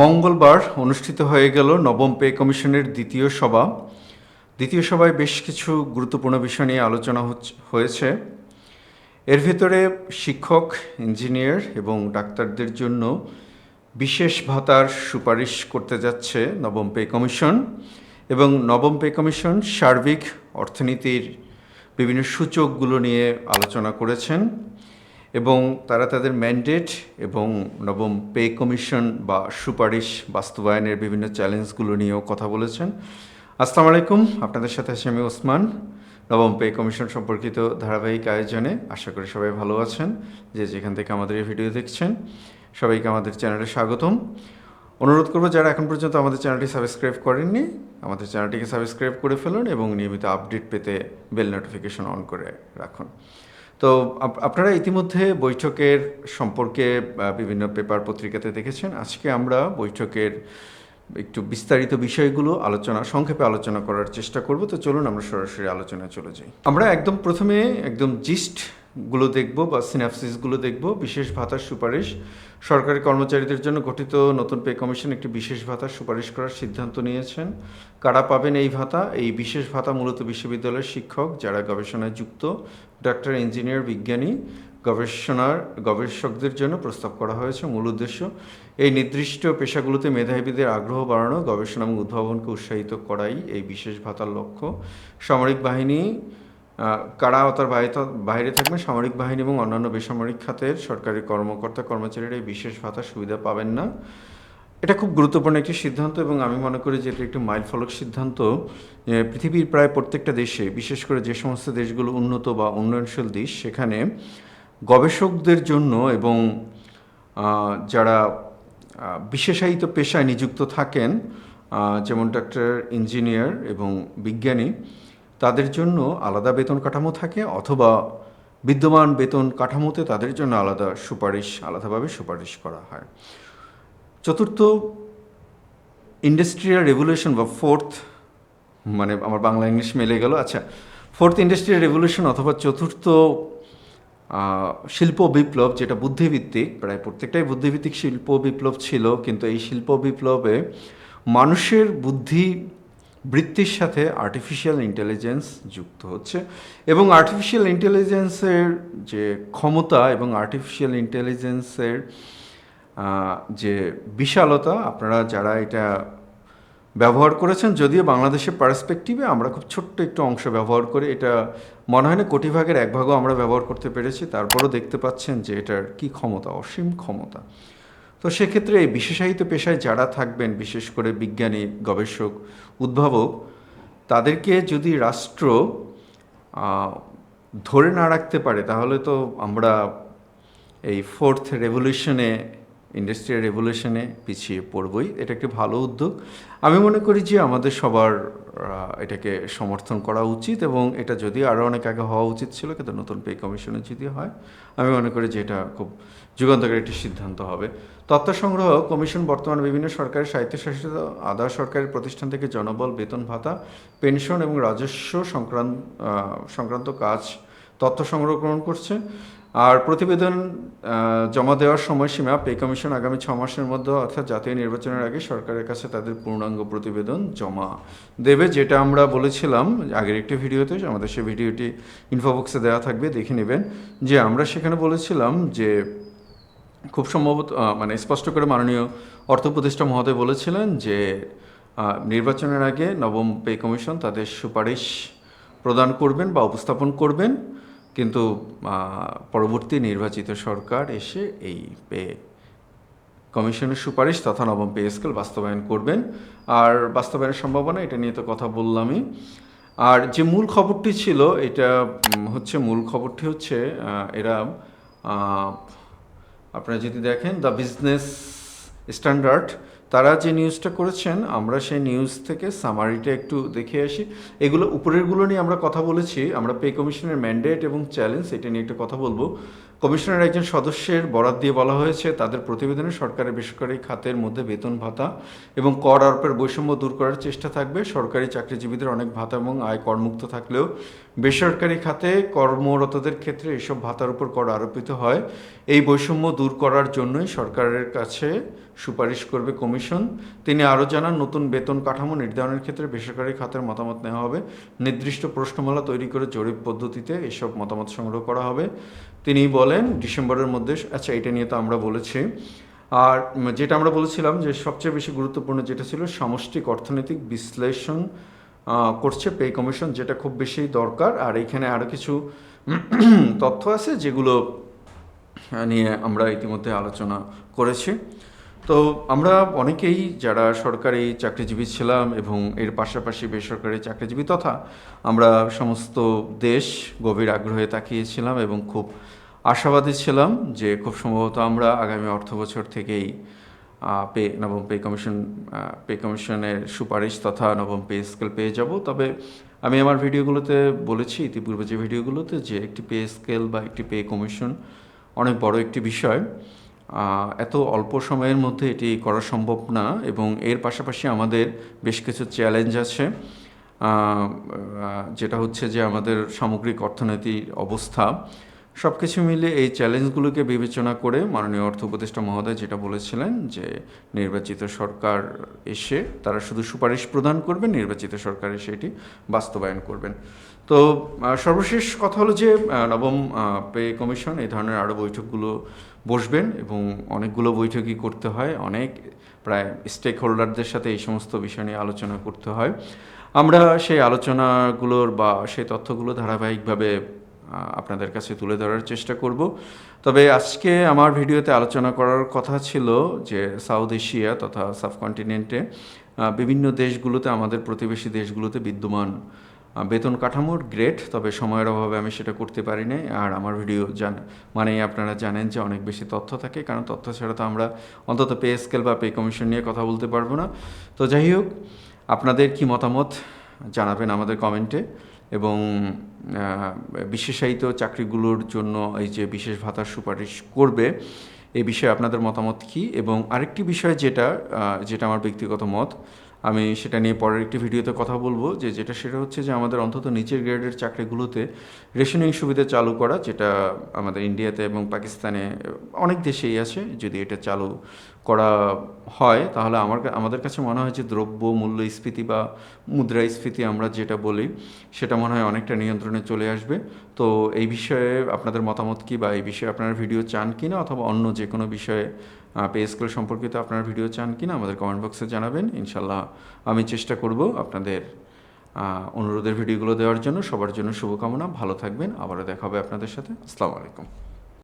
মঙ্গলবার অনুষ্ঠিত হয়ে গেল নবম পে কমিশনের দ্বিতীয় সভা। দ্বিতীয় সভায় বেশ কিছু গুরুত্বপূর্ণ বিষয় নিয়ে আলোচনা হয়েছে। এর ভেতরে শিক্ষক, ইঞ্জিনিয়ার এবং ডাক্তারদের জন্য বিশেষ ভাতার সুপারিশ করতে যাচ্ছে নবম পে কমিশন এবং নবম পে কমিশন সার্বিক অর্থনীতির বিভিন্ন সূচকগুলো নিয়ে আলোচনা করেছেন। এবং তারা তাদের ম্যান্ডেট এবং নবম পে কমিশন বা সুপারিশ বাস্তবায়নের বিভিন্ন চ্যালেঞ্জগুলো নিয়েও কথা বলেছেন। আসসালামু আলাইকুম, আপনাদের সাথে আছি আমি ওসমান। নবম পে কমিশন সম্পর্কিত ধারাবাহিক আয়োজনে আশা করি সবাই ভালো আছেন, যে যেখান থেকে আমাদের এই ভিডিও দেখছেন। সবাইকে আমাদের চ্যানেলে স্বাগতম। অনুরোধ করব, যারা এখন পর্যন্ত আমাদের চ্যানেলটি সাবস্ক্রাইব করেননি, আমাদের চ্যানেলটিকে সাবস্ক্রাইব করে ফেলুন এবং নিয়মিত আপডেট পেতে বেল নোটিফিকেশন অন করে রাখুন। তো আপনারা ইতিমধ্যে বৈঠকের সম্পর্কে বিভিন্ন পেপার পত্রিকাতে দেখেছেন। আজকে আমরা বৈঠকের একটু বিস্তারিত বিষয়গুলো আলোচনা, সংক্ষেপে আলোচনা করার চেষ্টা করব। তো চলুন আমরা সরাসরি আলোচনায় চলে যাই। আমরা একদম প্রথমে একদম জিস্ট গুলো দেখব বা সিনাপসিসগুলো দেখব, বিশেষ ভাতার সুপারিশ। সরকারি কর্মচারীদের জন্য গঠিত নতুন পে কমিশন একটি বিশেষ ভাতার সুপারিশ করার সিদ্ধান্ত নিয়েছেন। কারা পাবেন এই ভাতা? এই বিশেষ ভাতা মূলত বিশ্ববিদ্যালয়ের শিক্ষক, যারা গবেষণায় যুক্ত, ডাক্তার, ইঞ্জিনিয়ার, বিজ্ঞানী, গবেষণার, গবেষকদের জন্য প্রস্তাব করা হয়েছে মূল উদ্দেশ্য। এই নির্দিষ্ট পেশাগুলোতে মেধাবীদের আগ্রহ বাড়ানো, গবেষণা এবং উদ্ভাবনকে উৎসাহিত করাই এই বিশেষ ভাতার লক্ষ্য। সামরিক বাহিনী কারা তার বাইরে থাকবে? সামরিক বাহিনী এবং অন্যান্য বেসামরিক খাতের সরকারি কর্মকর্তা, কর্মচারীরা এই বিশেষ ভাতার সুবিধা পাবেন না। এটা খুব গুরুত্বপূর্ণ একটি সিদ্ধান্ত এবং আমি মনে করি যে এটা একটি মাইল ফলক সিদ্ধান্ত পৃথিবীর প্রায় প্রত্যেকটা দেশে, বিশেষ করে যে সমস্ত দেশগুলো উন্নত বা উন্নয়নশীল দেশ, সেখানে গবেষকদের জন্য এবং যারা বিশেষায়িত পেশায় নিযুক্ত থাকেন যেমন ডাক্তার, ইঞ্জিনিয়ার এবং বিজ্ঞানী তাদের জন্য আলাদা বেতন কাঠামো থাকে অথবা বিদ্যমান বেতন কাঠামোতে তাদের জন্য আলাদা সুপারিশ, আলাদাভাবে সুপারিশ করা হয়। চতুর্থ, ইন্ডাস্ট্রিয়াল রেভলিউশন বা ফোর্থ মানে আমার বাংলা ইংলিশ মেলে গেল। আচ্ছা ফোর্থ ইন্ডাস্ট্রিয়াল রেভলিউশন অথবা চতুর্থ শিল্প বিপ্লব, যেটা বুদ্ধিভিত্তিক প্রায় প্রত্যেকটাই বুদ্ধিভিত্তিক শিল্প বিপ্লব ছিল, কিন্তু এই শিল্প বিপ্লবে মানুষের বুদ্ধি বৃত্তির সাথে আর্টিফিশিয়াল ইন্টেলিজেন্স যুক্ত হচ্ছে এবং আর্টিফিশিয়াল ইন্টেলিজেন্সের যে ক্ষমতা এবং আর্টিফিশিয়াল ইন্টেলিজেন্সের যে বিশালতা, আপনারা যারা এটা ব্যবহার করেছেন, যদিও বাংলাদেশের পার্সপেক্টিভে আমরা খুব ছোট্ট একটু অংশ ব্যবহার করে এটা, মনে হয় না কোটি ভাগের এক ভাগও আমরা ব্যবহার করতে পেরেছি, তারপরও দেখতে পাচ্ছেন যে এটার কি ক্ষমতা, অসীম ক্ষমতা। তো সেক্ষেত্রে এই বিশেষায়িত পেশায় যারা থাকবেন, বিশেষ করে বিজ্ঞানী, গবেষক, উদ্ভাবক, তাদেরকে যদি রাষ্ট্র ধরে না রাখতে পারে, তাহলে তো আমরা এই ফোর্থ রেভলিউশনে ইন্ডাস্ট্রিয়াল রেভলিউশনে পিছিয়ে পড়বই। এটা একটি ভালো উদ্যোগ। আমি মনে করি যে আমাদের সবার এটাকে সমর্থন করা উচিত এবং এটা যদি আরও অনেক আগে হওয়া উচিত ছিল, কিন্তু নতুন পে কমিশনে যদি হয়, আমি মনে করি যে এটা খুব যুগান্তকারী একটি সিদ্ধান্ত হবে। তথ্য সংগ্রহ কমিশন বর্তমানে বিভিন্ন সরকারি স্বায়ত্তশাসিত, আধা সরকারি প্রতিষ্ঠান থেকে জনবল, বেতন ভাতা, পেনশন এবং রাজস্ব সংক্রান্ত সংক্রান্ত কাজ তথ্য সংগ্রহ করছে। আর প্রতিবেদন জমা দেওয়ার সময়সীমা পে কমিশন আগামী ছ মাসের মধ্যে অর্থাৎ জাতীয় নির্বাচনের আগে সরকারের কাছে তাদের পূর্ণাঙ্গ প্রতিবেদন জমা দেবে, যেটা আমরা বলেছিলাম আগের একটি ভিডিওতে, আমাদের সেই ভিডিওটি ইনফোবক্সে দেওয়া থাকবে, দেখে নেবেন। যে আমরা সেখানে বলেছিলাম যে খুব সম্ভবত মানে স্পষ্ট করে মাননীয় অর্থ উপদেষ্টা মহোদয় বলেছিলেন যে নির্বাচনের আগে নবম পে কমিশন তাদের সুপারিশ প্রদান করবেন বা উপস্থাপন করবেন। কিন্তু পরবর্তী নির্বাচিত সরকার এসে এই পে, কমিশনের সুপারিশ তথা নবম পে স্কেল বাস্তবায়ন করবেন। আর বাস্তবায়নের সম্ভাবনা, এটা নিয়ে তো কথা বললামই। আর যে মূল খবরটি ছিল, এটা হচ্ছে মূল খবরটি হচ্ছে এরা আপনারা যদি দেখেন, দ্য বিজনেস স্ট্যান্ডার্ড। তারা যে নিউজটা করেছেন, আমরা সেই নিউজ থেকে সামারিটা একটু দেখে আসি। এগুলো উপরেরগুলো নিয়ে আমরা কথা বলেছি। আমরা পে কমিশনের ম্যান্ডেট এবং চ্যালেঞ্জ এটা নিয়ে একটা কথা বলব। কমিশনের একজন সদস্যের বরাত দিয়ে বলা হয়েছে, তাদের প্রতিবেদনে সরকারি বেসরকারি খাতের মধ্যে বেতন ভাতা এবং কর আরোপের বৈষম্য দূর করার চেষ্টা থাকবে। সরকারি চাকরিজীবীদের অনেক ভাতা এবং আয় করমুক্ত থাকলেও বেসরকারি খাতে কর্মরতদের ক্ষেত্রে এসব ভাতার উপর কর আরোপিত হয়। এই বৈষম্য দূর করার জন্যই সরকারের কাছে সুপারিশ করবে কমিশন। তিনি আরও জানান, নতুন বেতন কাঠামো নির্ধারণের ক্ষেত্রে বেসরকারি খাতের মতামত নেওয়া হবে। নির্দিষ্ট প্রশ্নমালা তৈরি করে জরিপ পদ্ধতিতে এসব মতামত সংগ্রহ করা হবে। তিনি বলেন, ডিসেম্বরের মধ্যে আচ্ছা এটা নিয়ে তো আমরা বলেছি। আর যেটা আমরা বলেছিলাম যে সবচেয়ে বেশি গুরুত্বপূর্ণ যেটা ছিল সামষ্টিক অর্থনৈতিক বিশ্লেষণ করছে পে কমিশন যেটা খুব বেশি দরকার। আর এখানে আরও কিছু তথ্য আছে যেগুলো নিয়ে আমরা ইতিমধ্যে আলোচনা করেছি। তো আমরা অনেকেই যারা সরকারি চাকরিজীবী ছিলাম এবং এর পাশাপাশি বেসরকারি চাকরিজীবী তথা আমরা সমস্ত দেশ গভীর আগ্রহে তাকিয়েছিলাম এবং খুব আশাবাদী ছিলাম যে খুব সম্ভবত আমরা আগামী অর্থ বছর থেকেই পে, নবম পে কমিশন পে কমিশনের সুপারিশ তথা নবম পে স্কেল পেয়ে যাব। তবে আমি আমার ভিডিওগুলোতে বলেছি, ইতিপূর্বে যে ভিডিওগুলোতে যে একটি পে স্কেল বা একটি পে কমিশন অনেক বড় একটি বিষয় এত অল্প সময়ের মধ্যে এটি করা সম্ভব না এবং এর পাশাপাশি আমাদের বেশ কিছু চ্যালেঞ্জ আছে। যেটা হচ্ছে যে আমাদের সামগ্রিক অর্থনৈতিক অবস্থা সব কিছু মিলে এই চ্যালেঞ্জগুলোকে বিবেচনা করে মাননীয় অর্থ উপদেষ্টা মহোদয় যেটা বলেছিলেন যে নির্বাচিত সরকার এসে তারা শুধু সুপারিশ প্রদান করবেন, নির্বাচিত সরকার এসে এটি বাস্তবায়ন করবেন। তো সর্বশেষ কথা হলো যে নবম পে কমিশন এই ধরনের আরও বৈঠকগুলো বসবেন এবং অনেকগুলো বৈঠকই করতে হয়, অনেক প্রায় স্টেক হোল্ডারদের সাথে এই সমস্ত বিষয় নিয়ে আলোচনা করতে হয়। আমরা সেই আলোচনাগুলোর বা সেই তথ্যগুলো ধারাবাহিকভাবে আপনাদের কাছে তুলে ধরার চেষ্টা করব। তবে আজকে আমার ভিডিওতে আলোচনা করার কথা ছিল যে সাউথ এশিয়া তথা সাবকন্টিনেন্টে বিভিন্ন দেশগুলোতে, আমাদের প্রতিবেশী দেশগুলোতে বিদ্যমান বেতন কাঠামোর গ্রেট তবে সময়ের অভাবে আমি সেটা করতে পারি নাই। আর আমার ভিডিও জান মানে আপনারা জানেন যে অনেক বেশি তথ্য থাকে, কারণ তথ্য ছাড়া তো আমরা অন্তত পে স্কেল বা পে কমিশন নিয়ে কথা বলতে পারব না। তো যাই হোক, আপনাদের কি মতামত জানাবেন আমাদের কমেন্টে। এবং বিশেষায়িত চাকরিগুলোর জন্য এই যে বিশেষ ভাতার সুপারিশ করবে এই বিষয়ে আপনাদের মতামত কি? এবং আরেকটি বিষয় যেটা যেটা আমার ব্যক্তিগত মত, আমি সেটা নিয়ে পরের একটি ভিডিওতে কথা বলব, যে যেটা সেটা হচ্ছে যে আমাদের অন্তত নিচের গ্রেডের চাকরিগুলোতে রেশনিং সুবিধা চালু করা, যেটা আমাদের ইন্ডিয়াতে এবং পাকিস্তানে অনেক দেশেই আছে, যদি এটা চালু করা হয়, তাহলে আমার আমাদের কাছে মনে হয় যে দ্রব্য মূল্যস্ফীতি বা মুদ্রাস্ফীতি আমরা যেটা বলি, সেটা মনে হয় অনেকটা নিয়ন্ত্রণে চলে আসবে। তো এই বিষয়ে আপনাদের মতামত কি বা এই বিষয়ে আপনারা ভিডিও চান কি না অথবা অন্য যে কোনো বিষয়ে পে স্কেল সম্পর্কিত আপনারা ভিডিও চান কি না আমাদের কমেন্ট বক্সে জানাবেন। ইনশাল্লাহ আমি চেষ্টা করব আপনাদের অনুরোধের ভিডিওগুলো দেওয়ার জন্য। সবার জন্য শুভকামনা। ভালো থাকবেন। আবারও দেখা হবে আপনাদের সাথে। আসসালামু আলাইকুম।